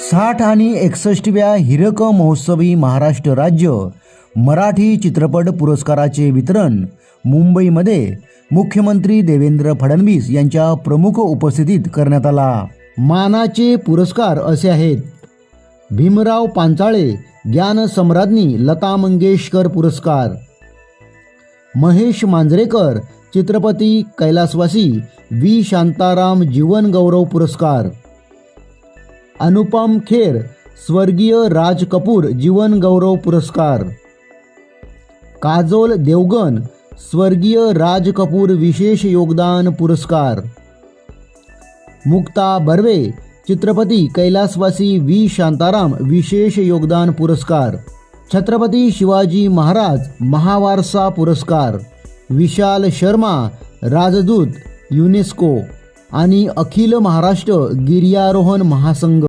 साठ आणि एकसष्टव्या हिरक महोत्सवी महाराष्ट्र राज्य मराठी चित्रपट पुरस्काराचे वितरण मुंबईमध्ये मुख्यमंत्री देवेंद्र फडणवीस यांच्या प्रमुख उपस्थितीत करण्यात आला. मानाचे पुरस्कार असे आहेत. भीमराव पांचाळे ज्ञान सम्राज्ञी लता मंगेशकर पुरस्कार. महेश मांजरेकर चित्रपती कैलासवासी व्ही. शांताराम जीवन गौरव पुरस्कार. अनुपम खेर स्वर्गीय राज कपूर जीवन गौरव पुरस्कार. काजोल देवगन स्वर्गीय राज कपूर विशेष योगदान पुरस्कार. मुक्ता बर्वे चित्रपती कैलासवासी व्ही. शांताराम विशेष योगदान पुरस्कार. छत्रपती शिवाजी महाराज महावारसा पुरस्कार. विशाल शर्मा राजदूत युनेस्को. आणि अखिल महाराष्ट्र गिर्यारोहण महासंघ.